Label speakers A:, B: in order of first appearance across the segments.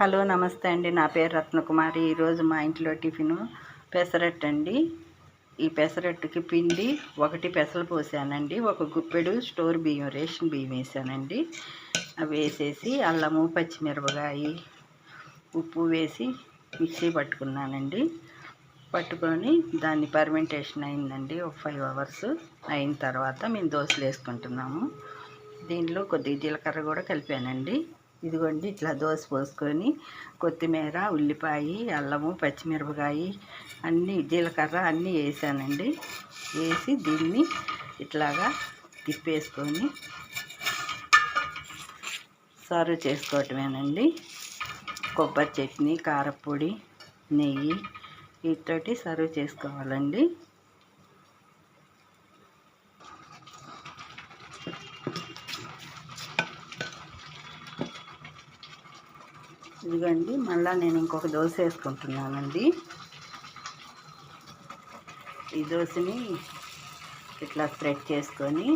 A: Hello నమస్తే అండి. నా పేరు రత్నకుమారి. ఈరోజు మా ఇంట్లో టిఫిను పెసరట్టు అండి. ఈ పెసరట్టుకి పిండి ఒకటి పెసలు పోసానండి. ఒక గుప్పెడు స్టోర్ బియ్యం రేషన్ బియ్యం వేసానండి. అవి వేసేసి అల్లము పచ్చిమిరపకాయ ఉప్పు వేసి మిక్సీ పట్టుకున్నానండి. పట్టుకొని దాన్ని పర్మెంటేషన్ అయిందండి. ఒక ఫైవ్ అవర్స్ అయిన తర్వాత మేము దోశలు వేసుకుంటున్నాము. దీనిలో కొద్దిగా జీలకర్ర కూడా కలిపానండి. ఇదిగోండి ఇట్లా దోశ పోసుకొని కొత్తిమీర ఉల్లిపాయ అల్లము పచ్చిమిరపకాయ అన్నీ జీలకర్ర అన్నీ వేసానండి. వేసి దీన్ని ఇట్లాగా తిప్పేసుకొని సర్వ్ చేసుకోవటమేనండి. కొబ్బరి చట్నీ కారపొడి నెయ్యి వీటితోటి సర్వ్ చేసుకోవాలండి. ఇదిగండి మళ్ళీ నేను ఇంకొక దోశ వేసుకుంటున్నానండి. ఈ దోశని ఇట్లా స్ప్రెడ్ చేసుకొని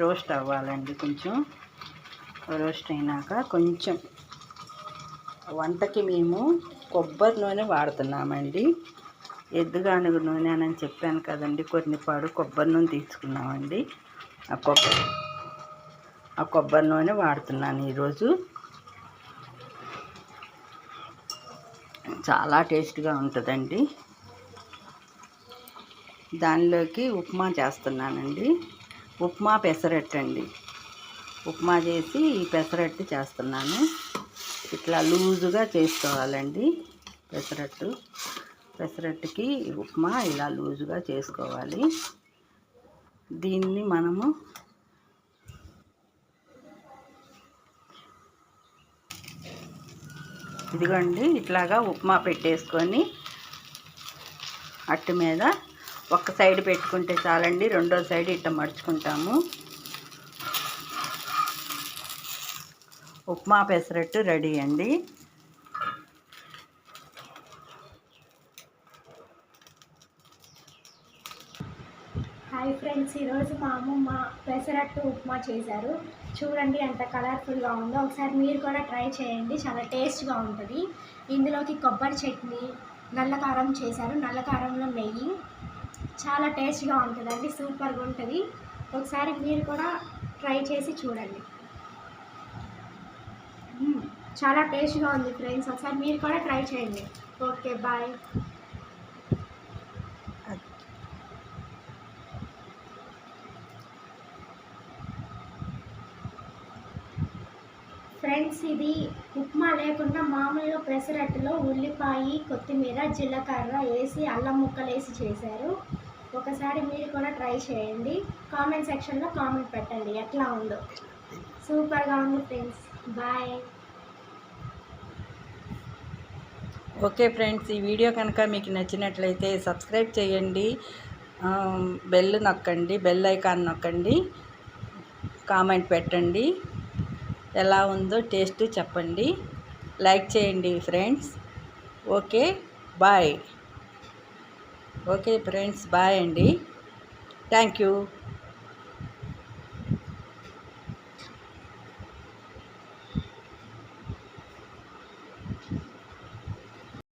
A: రోస్ట్ అవ్వాలండి కొంచెం. రోస్ట్ అయినాక కొంచెం వంటకి మేము కొబ్బరి నూనె వాడుతున్నామండి. ఎద్దుగానుగు నూనె అని చెప్పాను కదండి. కొన్ని పాడు కొబ్బరి నూనె తీసుకున్నామండి. ఆ కొబ్బరి ఆ కొబ్బరి నూనె వాడుతున్నాను ఈరోజు. చాలా టేస్ట్గా ఉంటుందండి. దానిలోకి ఉప్మా చేస్తున్నానండి. ఉప్మా పెసరట్టు అండి ఉప్మా చేసి ఈ పెసరట్టు చేస్తున్నాను. ఇట్లా లూజుగా చేసుకోవాలండి పెసరట్టు. పెసరట్టుకి ఉప్మా ఇలా లూజుగా చేసుకోవాలి. దీన్ని మనము ఇదిగోండి ఇట్లాగా ఉప్మా పెట్టేసుకొని అట్టు మీద ఒక సైడ్ పెట్టుకుంటే చాలండి రెండో సైడ్ ఇట్లా మడుచుకుంటాము. ఉప్మా పెసరట్టు రెడీ అండి.
B: హాయ్ ఫ్రెండ్స్ ఈరోజు మా అమ్మమ్మ పెసరట్టు ఉప్మా చేశారు. చూడండి ఎంత కలర్ఫుల్గా ఉందో. ఒకసారి మీరు కూడా ట్రై చేయండి. చాలా టేస్ట్గా ఉంటుంది. ఇందులోకి కొబ్బరి చట్నీ నల్ల కారం చేశారు. నల్ల కారంలో నెయ్యి. చాలా టేస్ట్గా ఉంటుందండి. సూపర్గా ఉంటుంది. ఒకసారి మీరు కూడా ట్రై చేసి చూడండి. చాలా టేస్ట్గా ఉంది ఫ్రెండ్స్. ఒకసారి మీరు కూడా ట్రై చేయండి. ఓకే బాయ్ ఫ్రెండ్స్ ఇది ఉప్మా లేకుండా మామూలుగా పెసరట్టులో ఉల్లిపాయ కొత్తిమీర జీలకర్ర వేసి అల్లం ముక్కలు వేసి చేశారు. ఒకసారి మీరు కూడా ట్రై చేయండి. కామెంట్ సెక్షన్లో కామెంట్ పెట్టండి ఎట్లా ఉందో. సూపర్గా ఉంది ఫ్రెండ్స్. బాయ్.
A: ఓకే ఫ్రెండ్స్ ఈ వీడియో కనుక మీకు నచ్చినట్లయితే సబ్స్క్రైబ్ చేయండి. బెల్ నొక్కండి బెల్ ఐకాన్ నొక్కండి. కామెంట్ పెట్టండి. ఎలా ఉందో టేస్ట్ చెప్పండి. లైక్ చేయండి friends. Okay bye. Okay friends bye అండి. Thank you.